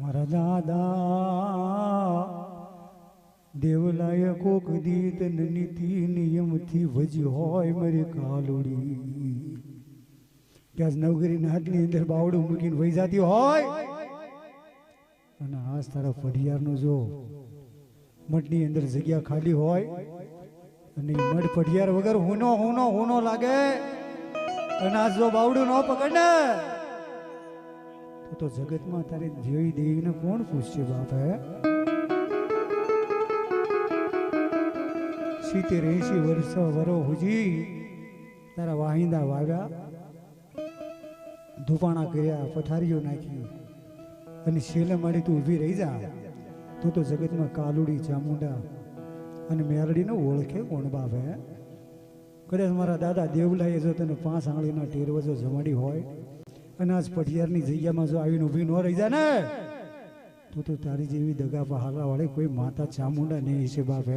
મારા દાદા દેવલાય કોક દીત નીતિ નિયમથી ભજી હોય મારી કાલુડી. ત્યાં નવગીરી હાથની અંદર બાવડું મૂકીને વહી જતી હોય. અને આજ તારા પઢિયારનો જો મઠની અંદર જગ્યા ખાલી હોય અને મઠ પઢિયાર વગર હુનો હુનો હુનો લાગે. અને આજ જો બાવડું ન પકડ. ને તો જગતમાં તારે દેવી દેવીને કોણ પૂછશે બાપ સિત્તેર એસી વર્ષ વરો હુજી, તારા વાહિંદા વાવ્યા, ધૂપાણા કર્યા, પથારીઓ નાખી અને શેલે માડી તું ઊભી રહી જા, તો તો જગતમાં કાલુડી, ચામુંડા અને મેરડીને ઓળખે કોણ બાપ કદાચ મારા દાદા દેવલાએ જો તને પાંચ આંગળીના ટેરવજો જમાડી હોય અને આજ પટિયારની જગ્યામાં જો આવીને ઊભી ન રહી જાય ને, તો તો તારી જેવી દગા પહાલા વાળી કોઈ માતા ચામુંડા નહીં છે બાપ